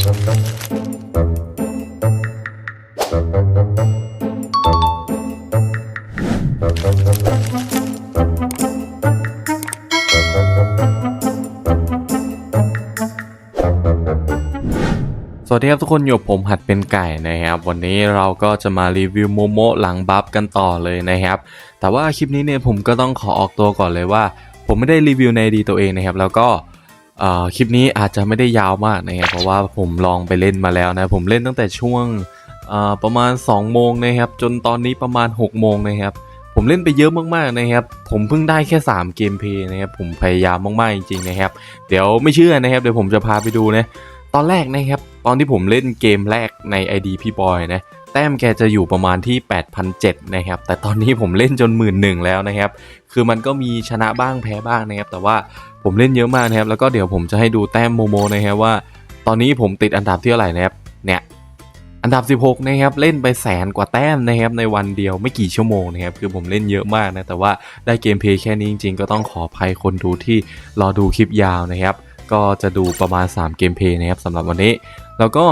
สวัสดีครับทุกคนอยู่กับผมหัดเป็นไก่นะครับ วันนี้เราก็จะมารีวิวโมโมหลังบัฟกันต่อเลยนะครับ แต่ว่าคลิปนี้เนี่ยผมก็ต้องขอออกตัวก่อนเลยว่า ผมไม่ได้รีวิวในดีตัวเองนะครับ แล้วก็ คลิปนี้อาจจะไม่ได้ยาวมากนะครับเพราะว่าผมลองไปเล่นมาแล้วนะผมเล่นตั้งแต่ช่วงประมาณ 2 โมงนะครับจนตอนนี้ประมาณ 6 โมงนะครับผมเล่นไปเยอะมากๆนะครับ ผมเพิ่งได้แค่ 3 เกมเพย์นะครับผมพยายามมากๆจริงๆนะครับ เดี๋ยวไม่เชื่อนะครับเดี๋ยวผมจะพาไปดูนะตอนแรกนะครับตอนที่ผมเล่นเกมแรกใน ID พี่บอยนะแต้มแกจะอยู่ประมาณที่ 8,007นะครับ แต่ตอนนี้ผมเล่นจนหมื่นหนึ่งแล้วนะครับ คือมันก็มีชนะบ้างแพ้บ้างนะครับ แต่ว่า ผมเล่นเยอะมากนะครับ แล้วก็เดี๋ยวผมจะให้ดูแต้มโมโมนะครับว่า ตอนนี้ผมติดอันดับที่เท่าไหร่นะครับ เนี่ย อันดับ 16 นะครับ เล่นไปแสนกว่าแต้มนะครับ ในวันเดียวไม่กี่ชั่วโมงนะครับ คือผมเล่นเยอะมากนะ แต่ว่าได้เกมเพลย์แค่นี้จริงๆ ก็ต้องขออภัยคนดูที่รอดูคลิปยาวนะครับ ก็จะดูประมาณ 3 เกมเพลย์นะครับสำหรับวันนี้ แล้วก็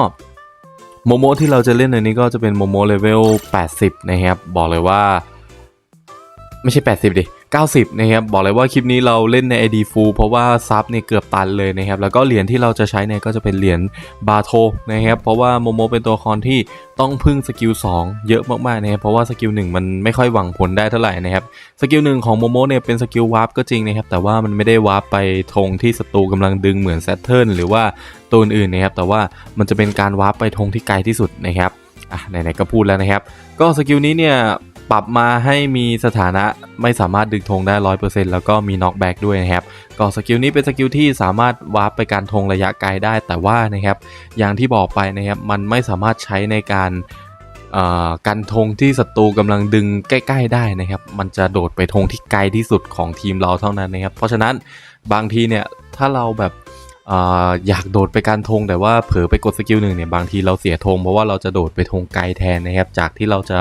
โมโมที่เราจะเล่นในนี้ก็จะเป็นโมโมเลเวล 80 นะครับ บอกเลยว่า ไม่ใช่ 80 ดิ 90 นะครับ บอกเลยว่าคลิปนี้เราเล่นใน ID Full เพราะว่าซับเนี่ยเกือบตันเลยนะครับ แล้วก็เหรียญที่เราจะใช้เนี่ยก็จะเป็นเหรียญบาโทนะครับ เพราะว่าโมโมเป็นตัวละครที่ต้องพึ่งสกิล2 เยอะมากๆนะครับ เพราะว่าสกิล1มันไม่ค่อยหวังผลได้เท่าไหร่นะครับ สกิลหนึ่งของโมโมเนี่ยเป็นสกิลวาร์ปก็จริงนะครับ แต่ว่ามันไม่ได้วาร์ปไปธงที่ศัตรูกำลังดึงเหมือนแซตเทิลหรือว่าตัวอื่นนะครับ แต่ว่ามันจะเป็นการวาร์ปไปธงที่ไกลที่สุดนะครับอะไหนๆก็พูดแล้วนะครับ ก็สกิลนี้เนี่ย ปรับมาให้มีสถานะไม่สามารถดึงธงได้ 100%แล้วก็มีน็อกแบ็กด้วยนะครับ ก็สกิลนี้เป็นสกิลที่สามารถวาร์ปไปการธงระยะไกลได้ แต่ว่านะครับ อย่างที่บอกไปนะครับ มันไม่สามารถใช้ในการอ่อกันธงที่ศัตรูกำลังดึงใกล้ๆได้นะครับ มันจะโดดไปธงที่ไกลที่สุดของทีมเราเท่านั้นนะครับ เพราะฉะนั้นบางทีเนี่ยถ้าเราแบบ อยากโดดไปการธงแต่ว่าเผลอไปกดสกิลหนึ่งเนี่ยบางทีเราเสียธงเพราะว่าเราจะโดดไปธงไกลแทนนะครับ จากที่เราจะ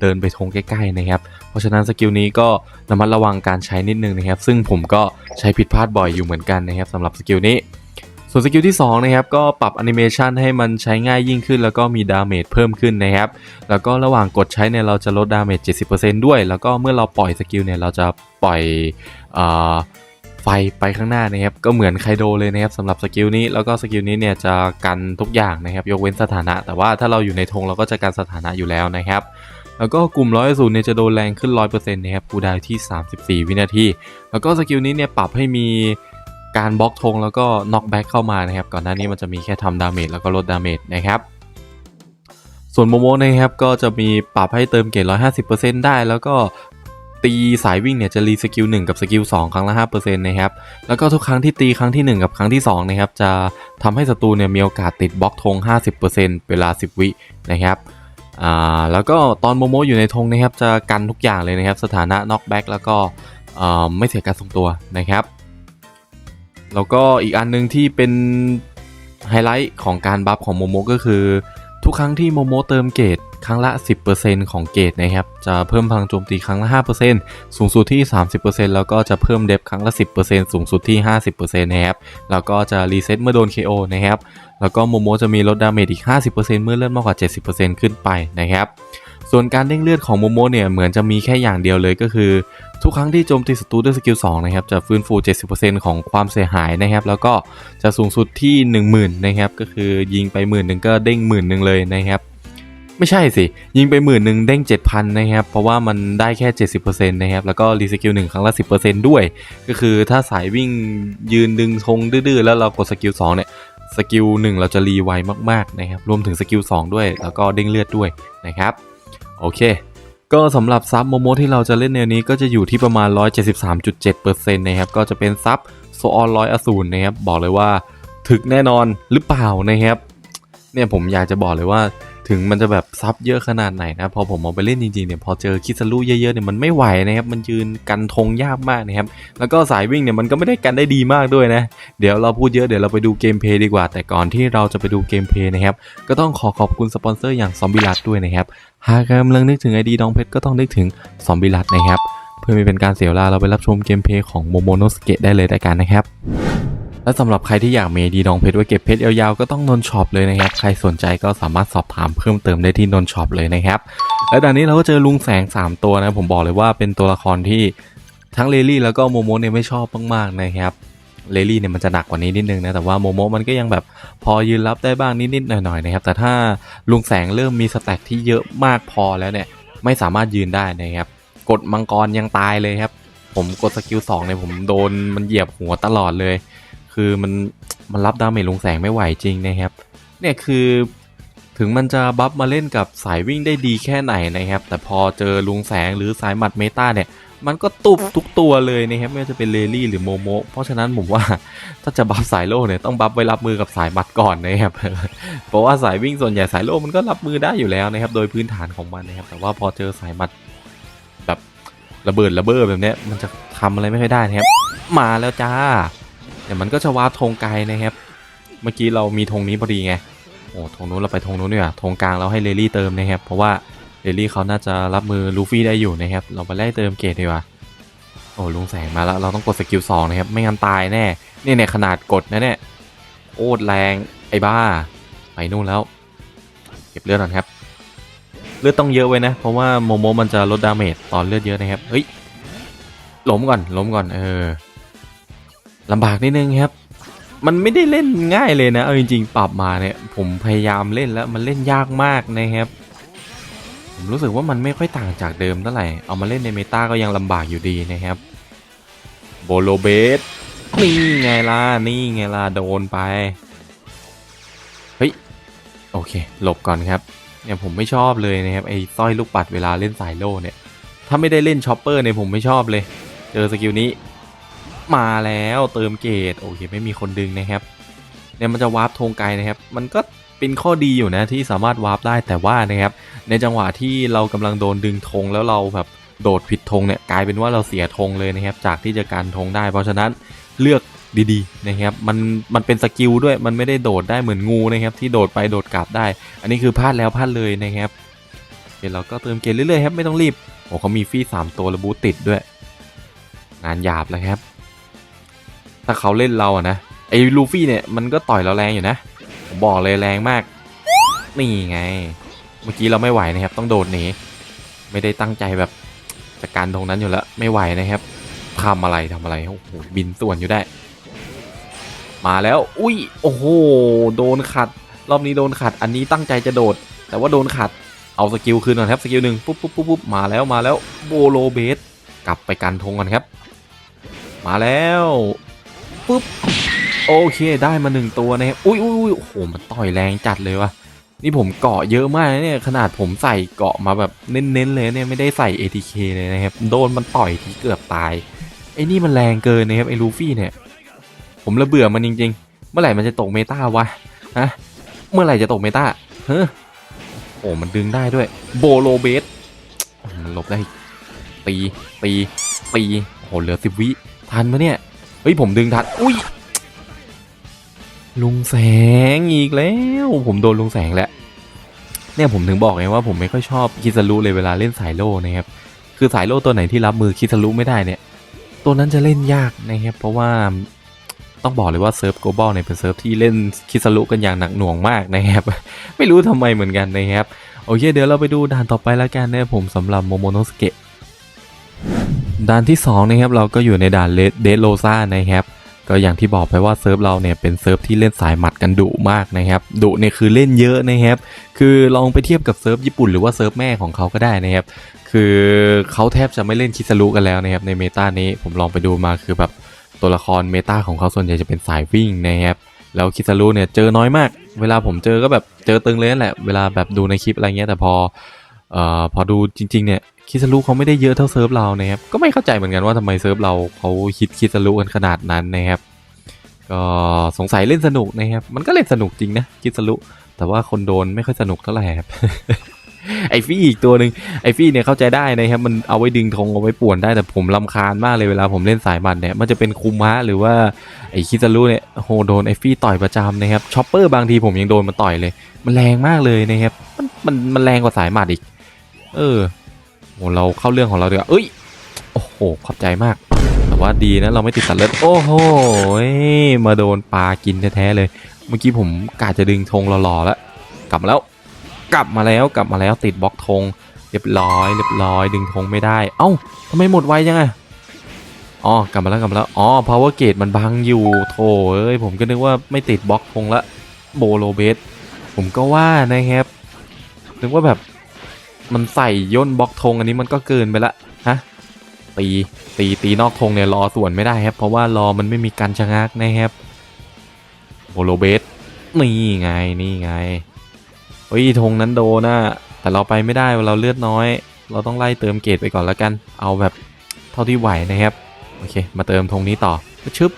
เดินไปธงใกล้ๆนะครับ เพราะฉะนั้นสกิลนี้ก็ระมัดระวังการใช้นิดนึงนะครับ ซึ่งผมก็ใช้ผิดพลาดบ่อยอยู่เหมือนกันนะครับสำหรับสกิลนี้ส่วนสกิลที่2นะครับก็ปรับแอนิเมชันให้มันใช้ง่ายยิ่งขึ้น แล้วก็มีดาเมจเพิ่มขึ้นนะครับแล้วก็ระหว่างกดใช้เนี่ยเราจะลดดาเมจ 70%ด้วย แล้วก็เมื่อเราปล่อยสกิลเนี่ยเราจะปล่อยอ ไฟไปข้างหน้านะครับก็เหมือนไคโดเลยนะครับสำหรับสกิลนี้แล้วก็สกิลนี้เนี่ยจะกันทุกอย่างนะครับยกเว้นสถานะ แต่ว่าถ้าเราอยู่ในธงเราก็จะกันสถานะอยู่แล้วนะครับแล้วก็กลุ่มร้อยศูนย์เนี่ยจะโดนแรงขึ้น 100%นะครับกูดาวที่ 34 วินาที แล้วก็สกิลนี้เนี่ยปรับให้มีการบล็อกธงแล้วก็น็อกแบ็กเข้ามานะครับก่อนหน้านี้มันจะมีแค่ทำดาเมจแล้วก็ลดดาเมจนะครับส่วนโมโมนะครับก็จะมีปรับให้เติมเกรด150%ได้ แล้วก็ ตีสายวิ่งเนี่ยจะรีสกิล1กับสกิล2ครั้งละ5%นะครับแล้วก็ทุกครั้งที่ตีครั้งที่ 1 กับครั้งที่2นะครับจะทำให้ศัตรูเนี่ยมีโอกาสติดบล็อกธง50%เวลา 10 วินะครับอ่าแล้วก็ตอนโมโมอยู่ในธงนะครับจะกันทุกอย่างเลยนะครับสถานะน็อกแบ็กแล้วก็อ่อไม่เสียการทรงตัวนะครับแล้วก็อีกอันหนึงที่เป็นไฮไลท์ของการบัฟของโมโมก็คือ ทุกครั้งที่โมโมเติมเกรด ครั้งละ 10%ของเกรดนะครับ จะเพิ่มพลังโจมตีครั้งละ 5%สูงสุดที่ 30%แล้วก็จะเพิ่มเดฟครั้งละ 10%สูงสุดที่ 50%นะครับ แล้วก็จะรีเซ็ตเมื่อโดน KO นะครับ แล้วก็โมโมจะมีลดดาเมจอีก 50%เมื่อเลือดมากกว่า 70%ขึ้นไปนะครับ ส่วนการเด้งเลือดของโมโมเนี่ยเหมือนจะมีแค่อย่างเดียวเลยก็คือทุกครั้งที่โจมตีศัตรูด้วยสกิล2นะครับจะฟื้นฟู 70%ของความเสียหายนะครับ แล้วก็จะสูงสุดที่ 10,000นะครับก็คือยิงไปหมื่นหนึ่งก็เด้งหมื่นหนึ่งเลยนะครับ ไม่ใช่สิ ยิงไปหมื่นหนึ่งเด้ง 7,000 นะครับ เพราะว่ามันได้แค่ 70%นะครับ แล้วก็รีสกิลหนึ่งครั้งละ 10%ด้วย ก็คือถ้าสายวิ่งยืนดึงธงดื้อๆ แล้วเรากดสกิล2เนี่ยสกิล1เราจะรีไวมากๆ นะครับ รวมถึงสกิล2ด้วย แล้วก็เด้งเลือดด้วยนะครับ โอเค ก็สำหรับซับโมโมที่เราจะเล่นแนนี้ก็จะอยู่ที่ประมาณ 173.7%นะครับ ก็จะเป็นซับโซออนร้อยอสูรนะครับ บอกเลยว่าถึกแน่นอนหรือเปล่านะครับ เนี่ยผมอยากจะบอกเลยว่า ถึงมันจะแบบซับเยอะขนาดไหนนะพอผมเอาไปเล่นจริงๆเนี่ยพอเจอคิสลูเยอะๆเนี่ยมันไม่ไหวนะครับมันยืนกันธงยากมากนะครับแล้วก็สายวิ่งเนี่ยมันก็ไม่ได้กันได้ดีมากด้วยนะเดี๋ยวเราพูดเยอะเดี๋ยวเราไปดูเกมเพย์ดีกว่า แต่ก่อนที่เราจะไปดูเกมเพย์นะครับก็ต้องขอขอบคุณสปอนเซอร์อย่างซอมบิลัดด้วยนะครับหากกำลังนึกถึงไอดีดองเพชรก็ต้องนึกถึงซอมบิลัดนะครับเพื่อไม่เป็นการเสียเวลาเราไปรับชมเกมเพย์ของโมโมโนสเกะได้เลยแต่กันนะครับ และสำหรับใครที่อยากมีดีดองเพชรไว้เก็บเพชรยาวๆก็ต้องนนช็อปเลยนะครับ ใครสนใจก็สามารถสอบถามเพิ่มเติมได้ที่นนช็อปเลยนะครับ และด่านนี้เราก็เจอลุงแสง 3 ตัวนะผมบอกเลยว่าเป็นตัวละครที่ทั้งเลลี่แล้วก็โมโมเนี่ยไม่ชอบมากๆนะครับเลลี่เนี่ยมันจะหนักกว่านี้นิดนึงนะแต่ว่าโมโมมันก็ยังแบบพอยืนรับได้บ้างนิดๆหน่อยๆนะครับแต่ถ้าลุงแสงเริ่มมีสแต็กที่เยอะมากพอแล้วเนี่ยไม่สามารถยืนได้นะครับกดมังกรยังตายเลยครับ ผมกดสกิล2เนี่ยผมโดนมันเหยียบหัวตลอดเลย คือมันมันรับดาเมจลุงแสงไม่ไหวจริงนะครับ เนี่ยคือถึงมันจะบัฟมาเล่นกับสายวิ่งได้ดีแค่ไหนนะครับ แต่พอเจอลุงแสงหรือสายหมัดเมตาเนี่ย มันก็ตุบทุกตัวเลยนะครับ ไม่ว่าจะเป็นเลลี่หรือโมโมเพราะฉะนั้นผมว่าถ้าจะบัฟสายโล่เนี่ยต้องบัฟไว้รับมือกับสายหมัดก่อนนะครับ เพราะว่าสายวิ่งส่วนใหญ่สายโล่มันก็รับมือได้อยู่แล้วนะครับ โดยพื้นฐานของมันนะครับ แต่ว่าพอเจอสายหมัดแบบระเบิดระเบ้อแบบนี้มันจะทำอะไรไม่ค่อยได้นะครับ มาแล้วจ้า เดี๋ยวมันก็จะวาร์ปธงไกลนะครับ เมื่อกี้เรามีธงนี้พอดีไง โอ้ธงนู้นเราไปธงนู้นเนี่ยธงกลางเราให้เลลี่เติมนะครับ เพราะว่าเลลี่เขาน่าจะรับมือลูฟี่ได้อยู่นะครับ เราไปไล่เติมเกตดีกว่า โอ้ลุงแสงมาแล้ว เราต้องกดสกิลสองนะครับ ไม่งั้นตายแน่ นี่เนี่ยขนาดกดนะเนี่ยโคตแรงไอ้บ้า ไปนู่นแล้ว เก็บเลือดก่อนครับ เลือดต้องเยอะไว้นะ เพราะว่าโมโมมันจะลดดาเมจตอนเลือดเยอะนะครับ เฮ้ย ล้มก่อน ล้มก่อน เออ ลำบากนิดนึงครับ มันไม่ได้เล่นง่ายเลยนะ เอาจริงๆ ปรับมาเนี่ย ผมพยายามเล่นแล้วมันเล่นยากมากนะครับ ผมรู้สึกว่ามันไม่ค่อยต่างจากเดิมเท่าไหร่ เอามาเล่นในเมตาก็ยังลำบากอยู่ดีนะครับ โบโลเบส นี่ไงล่ะ นี่ไงล่ะ โดนไป เฮ้ย โอเค หลบก่อนครับ เนี่ยผมไม่ชอบเลยนะครับ ไอ้สร้อยลูกปัดเวลาเล่นสายโล่เนี่ย ถ้าไม่ได้เล่นช็อปเปอร์เนี่ยผมไม่ชอบเลย เจอสกิลนี้ มาแล้วเติมเกตโอเคไม่มีคนดึงนะครับเนี่ยมันจะวาร์ปธงไกลนะครับ มันก็เป็นข้อดีอยู่นะที่สามารถวาร์ปได้แต่ว่านะครับ ในจังหวะที่เรากำลังโดนดึงธงแล้วเราแบบโดดผิดธงเนี่ยกลายเป็นว่าเราเสียธงเลยนะครับ จากที่จะการธงได้ เพราะฉะนั้นเลือกดีๆนะครับมันมันเป็นสกิลด้วยมันไม่ได้โดดได้เหมือนงูนะครับ ที่โดดไปโดดกลับได้ อันนี้คือพลาดแล้วพลาดเลยนะครับเดี๋ยวเราก็เติมเกตเรื่อยๆครับไม่ต้องรีบโอ้เขามีฟีสามตัวระบูติดด้วย งานหยาบเลยครับ ถ้าเขาเล่นเราอะนะไอ้ลูฟี่เนี่ยมันก็ต่อยเราแรงอยู่นะผมบอกเลยแรงมาก นี่ไง เมื่อกี้เราไม่ไหวนะครับ ต้องโดดหนีไม่ได้ตั้งใจแบบจัดการตรงนั้นอยู่แล้วไม่ไหวนะครับทำอะไรทำอะไรโอ้โหบินส่วนอยู่ได้ มาแล้ว อุ้ยโอ้โหโดนขัด รอบนี้โดนขัด อันนี้ตั้งใจจะโดด แต่ว่าโดนขัดเอาสกิลคืนก่อนครับสกิลหนึ่งปุ๊บปุ๊บปุ๊บปุ๊บมาแล้วมาแล้วโบโลเบสกลับไปกันทงก่อนครับ มาแล้ว ปุ๊บโอเคได้มาหนึ่งตัวนะครับอุ้ยอุ้ยอุ้ยโอ้โหมันต่อยแรงจัดเลยวะนี่ผมเกาะเยอะมากนะเนี่ยขนาดผมใส่เกาะมาแบบเน้นๆเลยเนี่ยไม่ได้ใส่ ATK เลยนะครับโดนมันต่อยที่เกือบตายไอ้นี่มันแรงเกินนะครับไอ้ลูฟี่เนี่ย ผมระเบื่อมันจริง ๆ เมื่อไหร่มันจะตกเมตาวะฮะเมื่อไหร่จะตกเมตาเฮ้อโอ้มันดึงได้ด้วยโบโลเบสมันหลบได้ตีตีตีโอ้โหเหลือสิบวิทันปะเนี่ย เฮ้ยผมดึงทันอุ้ยลุงแสงอีกแล้ว ผมโดนลุงแสงแล้วเนี่ยผมถึงบอกไงว่าผมไม่ค่อยชอบคิซารุเลยเวลาเล่นสายโลนะครับคือสายโลตัวไหนที่รับมือคิซารุไม่ได้เนี่ย ตัวนั้นจะเล่นยากนะครับเพราะว่าต้องบอกเลยว่าเซิร์ฟโกลบอลเนี่ยเป็นเซิร์ฟที่เล่นคิซารุกันอย่างหนักหน่วงมากนะครับ ไม่รู้ทำไมเหมือนกันนะครับ โอเคเดี๋ยวเราไปดูด่านต่อไปแล้วกันนะผมสำหรับโมโมโนสเกะ ด่านที่2นะครับเราก็อยู่ในด่านเดเดโลซานะครับก็อย่างที่บอกไปว่าเซิร์ฟเราเนี่ยเป็นเซิร์ฟที่เล่นสายหมัดกันดุมากนะครับดุเนี่ยคือเล่นเยอะนะครับคือลองไปเทียบกับเซิร์ฟญี่ปุ่นหรือว่าเซิร์ฟแม่ของเขาก็ได้นะครับคือเขาแทบจะไม่เล่นคิซารุกันแล้วนะครับในเมตานี้ผมลองไปดูมาคือแบบตัวละครเมตาของเขาส่วนใหญ่จะเป็นสายวิ่งนะครับแล้วคิซารุเนี่ยเจอน้อยมาก เวลาผมเจอก็แบบเจอตึงเลยนั่นแหละเวลาแบบดูในคลิปอะไรเงี้ยแต่พอ อ่อพอดูจริง ๆ เนี่ยคิซารุเขาไม่ได้เยอะเท่าเซิร์ฟเรานะครับก็ไม่เข้าใจเหมือนกันว่าทำไมเซิร์ฟเราเขาคิดคิซารุกันขนาดนั้นนะครับก็สงสัยเล่นสนุกนะครับมันก็เล่นสนุกจริงนะคิซารุแต่ว่าคนโดนไม่ค่อยสนุกเท่าไหร่ครับไอฟี่อีกตัวหนึ่งไอฟี่เนี่ยเข้าใจได้นะครับมันเอาไว้ดึงธงเอาไว้ป่วนได้แต่ผมลำคาญมากเลยเวลาผมเล่นสายบัตรเนี่ยมันจะเป็นคุมฮะหรือว่าไอคิซารุเนี่ยโหโดนไอฟี่ต่อยประจำนะครับช็อปเปอร์บางทีผมยังโดนมันต่อยเลย มันแรงมากเลยนะครับมันมันมันแรงกว่าสายมัดอีก เออโหเราเข้าเรื่องของเราดีกว่าเอ้ย โอ้โห ขอบใจมาก แต่ว่าดีนะเราไม่ติดสัตว์เลือดโอ้โห มาโดนปลากินแท้ๆเลย เมื่อกี้ผมกาจะดึงธงหล่อๆแล้ว กลับมาแล้ว กลับมาแล้วกลับมาแล้วติดบล็อกธงเรียบร้อยเรียบร้อยดึงธงไม่ได้ เอ้าทำไมหมดไวจังอะอ๋อกลับมาแล้วกลับมาแล้วอ๋อ power gate มันบังอยู่โถเอ้ยผมก็นึกว่าไม่ติดบล็อกธงละโบโลเบสผมก็ว่านะครับนึกว่าแบบ มันใส่ย่นบล็อกธงอันนี้มันก็เกินไปละฮะตีตีตีนอกธงเนี่ยรอส่วนไม่ได้ครับ เพราะว่ารอมันไม่มีการชะงักนะครับโบโลเบสนี่ไงนี่ไงเฮ้ยธงนั้นโดนนะแต่เราไปไม่ได้เราเลือดน้อย เราต้องไล่เติมเกรดไปก่อนแล้วกัน เอาแบบเท่าที่ไหวนะครับโอเค มาเติมธงนี้ต่อชึบ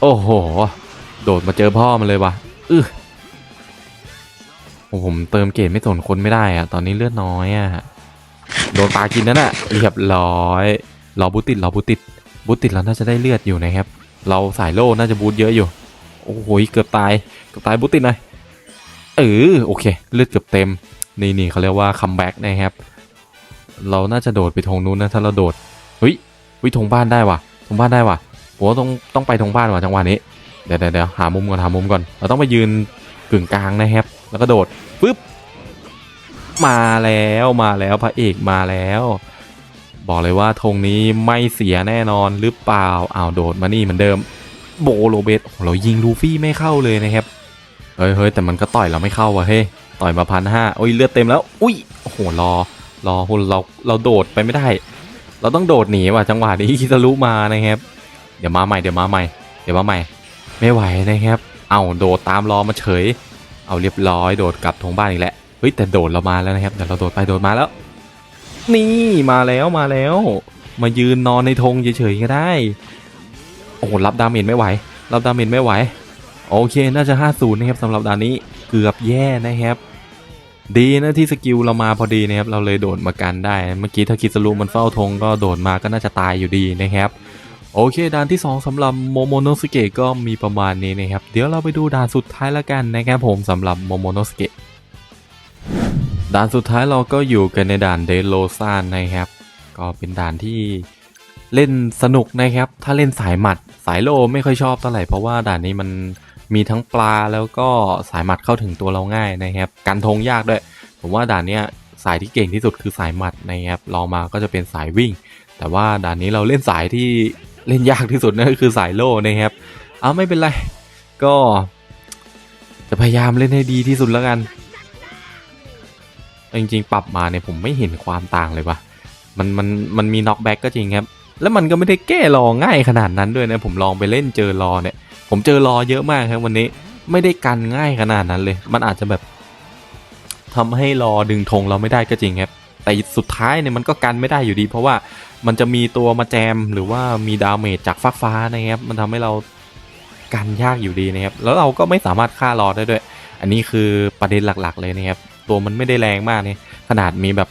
โอ้โห โดดมาเจอพ่อมันเลยว่ะ อื้อ โอ้ผมเติมเกรดไม่สนคนไม่ได้อะตอนนี้เลือดน้อยอะโดนปลากินนั่นน่ะเรียบร้อยรอบูติดรอบูติดบูติดเราน่าจะได้เลือดอยู่นะครับ เราสายโล่น่าจะบูตเยอะอยู่ โอ้โหเกือบตายเกือบตายบูติดหน่อยเออโอเค เลือดเกือบเต็มนี่นี่เขาเรียกว่าคัมแบ็กนะครับ เราน่าจะโดดไปทงนู้นนะถ้าเราโดดเฮ้ยวิทงบ้านได้ว่ะทงบ้านได้ว่ะผมต้องต้องไปทงบ้านว่ะจังหวะนี้เดี๋ยวเดี๋ยวหามุมก่อนหามุมก่อน เราต้องไปยืนกึ่งกลางนะครับ แล้วก็โดดปึ๊บมาแล้วมาแล้วพระเอกมาแล้ว บอกเลยว่าธงนี้ไม่เสียแน่นอนหรือเปล่าอ้าวโดดมานี่เหมือนเดิม โบโลเบสเรายิงลูฟี่ไม่เข้าเลยนะครับเฮ้ยเฮ้ยแต่มันก็ต่อยเราไม่เข้าวะเฮ้ยต่อยมาพันห้าโอ้ยเลือดเต็มแล้ว อุ้ยโอ้โหรอรอคุณเราเราโดดไปไม่ได้ เราต้องโดดหนีว่ะจังหวะนี้คิซารุมานะครับ เดี๋ยวมาใหม่เดี๋ยวมาใหม่ เดี๋ยวมาใหม่ ไม่ไหวนะครับ เอาโดดตามรอมาเฉย เอาเรียบร้อยโดดกลับทงบ้านอีกแล้วเฮ้ยแต่โดดเรามาแล้วนะครับเดี๋ยวเราโดดไปโดดมาแล้ว นี่มาแล้วมาแล้ว มายืนนอนในธงเฉยๆก็ได้ โอ้โหรับดาเมจไม่ไหว รับดาเมจไม่ไหว โอเคน่าจะ 50 นะครับสำหรับด่านนี้เกือบแย่นะครับ ดีนะที่สกิลเรามาพอดีนะครับเราเลยโดดมากันได้ เมื่อกี้ถ้าคิดสรุมันเฝ้าธงก็โดดมาก็น่าจะตายอยู่ดีนะครับ โอเคด่านที่ 2สำหรับโมโมโนสเกะก็มีประมาณนี้นะครับ เดี๋ยวเราไปดูด่านสุดท้ายแล้วกันนะครับผมสำหรับโมโมโนสเกะด่านสุดท้ายเราก็อยู่กันในด่านเดโลซานนะครับ ก็เป็นด่านที่เล่นสนุกนะครับ ถ้าเล่นสายหมัดสายโลไม่ค่อยชอบเท่าไหร่เพราะว่าด่านนี้มันมีทั้งปลาแล้วก็สายหมัดเข้าถึงตัวเราง่ายนะครับ กันธงยากด้วย ผมว่าด่านเนี้ยสายที่เก่งที่สุดคือสายหมัดนะครับลองมาก็จะเป็นสายวิ่ง แต่ว่าด่านนี้เราเล่นสายที่ เล่นยากที่สุดนั่นก็คือสายโล่นะครับเอาไม่เป็นไร ก็ จะพยายามเล่นให้ดีที่สุดแล้วกันจริงๆ ปรับมาเนี่ยผมไม่เห็นความต่างเลยว่ะมันมันมันมีน็อกแบ็กก็จริงครับ แล้วมันก็ไม่ได้แก้รอง่ายขนาดนั้นด้วยนะ ผมลองไปเล่นเจอรอเนี่ย ผมเจอรอเยอะมากครับวันนี้ไม่ได้กันง่ายขนาดนั้นเลย มันอาจจะแบบทำให้รอดึงธงเราไม่ได้ก็จริงครับ แต่สุดท้ายเนี่ยมันก็กันไม่ได้อยู่ดี เพราะว่า มันจะมีตัวมาแจมหรือว่ามีดาเมจจากฟ้าฟ้านะครับ มันทำให้เรากันยากอยู่ดีนะครับ แล้วเราก็ไม่สามารถฆ่ารอได้ด้วย อันนี้คือประเด็นหลักๆเลยนะครับ ตัวมันไม่ได้แรงมากเนี่ยขนาดมีแบบ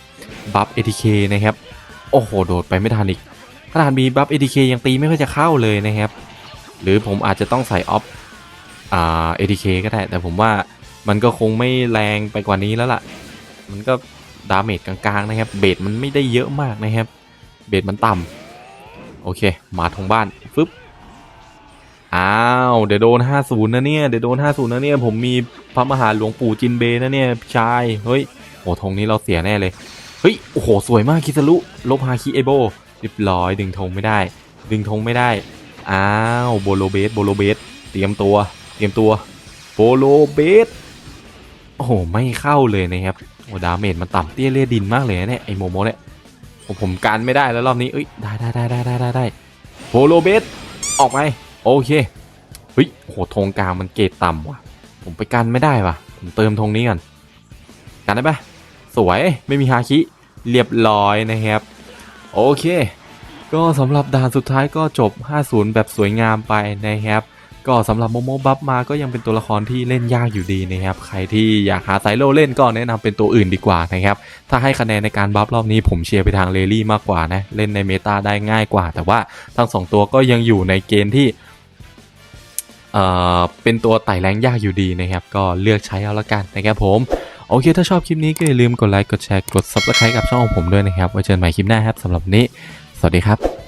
บัฟ ATK นะครับ โอ้โห โดดไปไม่ทันอีก ขนาดมีบัฟ ATK ยังตีไม่ค่อยจะเข้าเลยนะครับ หรือผมอาจจะต้องใส่ออฟอ่า ATK ก็ได้ แต่ผมว่ามันก็คงไม่แรงไปกว่านี้แล้วล่ะ มันก็ดาเมจกลางๆนะครับ เบสมันไม่ได้เยอะมากนะครับ เบสมันต่ำโอเค มาทงบ้านฟึบอ้าว เดี๋ยวโดน 50 นะเนี่ย เดี๋ยวโดน 50 นะเนี่ย ผมมีพระมหาหลวงปู่จินเบนะเนี่ยพี่ชาย เฮ้ย โอ้ธงนี้เราเสียแน่เลย เฮ้ย โอ้โห สวยมากคิสรุลบฮาคิเอโบเรียบร้อยดึงธงไม่ได้ ดึงธงไม่ได้ อ้าว โบโลเบส โบโลเบส เตรียมตัว เตรียมตัว โบโลเบส โอ้โห ไม่เข้าเลยนะครับ โอ้ดาเมจมันต่ำเตี้ยเลียดินมากเลยนะเนี่ย ไอโมโมเนี่ย ผมผมการไม่ได้แล้วรอบนี้เอ้ยได้ได้ได้ได้ได้ได้ได้โบโลเบสออกไปโอเคเฮ้ยโหธงกลางมันเกรดต่ำว่ะ ผมไปกันไม่ได้ว่ะ ผมเติมธงนี้ก่อนกันได้ปะสวยไม่มีฮาคิเรียบร้อยนะครับ โอเค ก็สำหรับด่านสุดท้ายก็จบ 50 แบบสวยงามไปนะครับ ก็สำหรับโมโมบัฟมาก็ยังเป็นตัวละครที่เล่นยากอยู่ดีนะครับใครที่อยากหาไซโลเล่นก็แนะนำเป็นตัวอื่นดีกว่านะครับถ้าให้คะแนนในการบัฟรอบนี้ผมเชียร์ไปทางเลลี่มากกว่านะเล่นในเมตาได้ง่ายกว่า แต่ว่าทั้งสองตัวก็ยังอยู่ในเกณฑ์ที่เอ่อเป็นตัวไต่แรงยากอยู่ดีนะครับก็เลือกใช้เอาละกันนะครับผมโอเค ถ้าชอบคลิปนี้ก็อย่าลืมกดไลค์กดแชร์กด subscribe กับช่องของผมด้วยนะครับไว้เจอกันใหม่คลิปหน้าครับสำหรับนี้ สวัสดีครับ